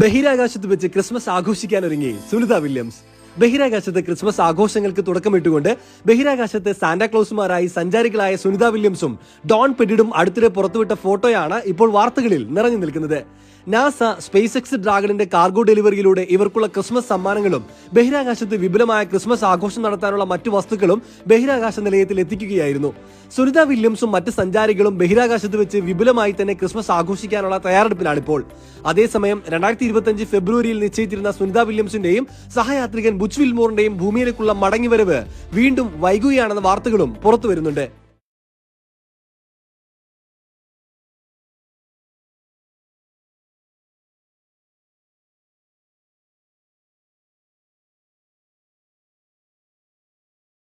ബഹിരാകാശത്ത് വെച്ച് ക്രിസ്മസ് ആഘോഷിക്കാൻ ഒരുങ്ങി. സുനിത വില്യംസ്. ബഹിരാകാശത്ത് ക്രിസ്മസ് ആഘോഷങ്ങൾക്ക് തുടക്കമിട്ടുകൊണ്ട് ബഹിരാകാശത്ത് സാന്റാക്ലോസുമാരായി സഞ്ചാരികളായ സുനിത വില്യംസും ഡോൺ പെഡിഡും അടുത്തിടെ പുറത്തുവിട്ട ഫോട്ടോയാണ് ഇപ്പോൾ വാർത്തകളിൽ നിറഞ്ഞു നിൽക്കുന്നത്. നാസ സ്പേസ് എക്സ് ഡ്രാഗണിന്റെ കാർഗോ ഡെലിവറിയിലൂടെ ഇവർക്കുള്ള ക്രിസ്മസ് സമ്മാനങ്ങളും ബഹിരാകാശത്ത് വിപുലമായ ക്രിസ്മസ് ആഘോഷം നടത്താനുള്ള മറ്റു വസ്തുക്കളും ബഹിരാകാശ നിലയത്തിൽ എത്തിക്കുകയായിരുന്നു. സുനിത വില്യംസും മറ്റ് സഞ്ചാരികളും ബഹിരാകാശത്ത് വെച്ച് വിപുലമായി തന്നെ ക്രിസ്മസ് ആഘോഷിക്കാനുള്ള തയ്യാറെടുപ്പിലാണിപ്പോൾ. അതേസമയം രണ്ടായിരത്തി ഇരുപത്തിയഞ്ച് ഫെബ്രുവരിയിൽ നിശ്ചയിച്ചിരുന്ന സുനിത വില്യംസിന്റെയും സഹയാത്രികൻ ബുച്ച് വിൽമോറിന്റെയും ഭൂമിയിലേക്കുള്ള മടങ്ങിവരവ് വീണ്ടും വൈകുകയാണെന്ന വാർത്തകളും പുറത്തു വരുന്നുണ്ട്